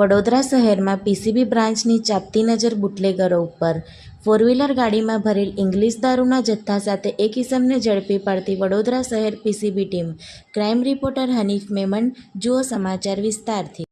વડોદરા શહેરમાં પીસીબી બ્રાન્ચની ચાપતી નજર બુટલેગરો ઉપર. ફોર વ્હીલર ગાડીમાં ભરેલ ઇંગ્લિશ દારૂના જથ્થા સાથે એક ઇસમને ઝડપી પાડતી વડોદરા શહેર PCB team. Crime reporter Hanif Memon જુઓ સમાચાર વિસ્તારથી.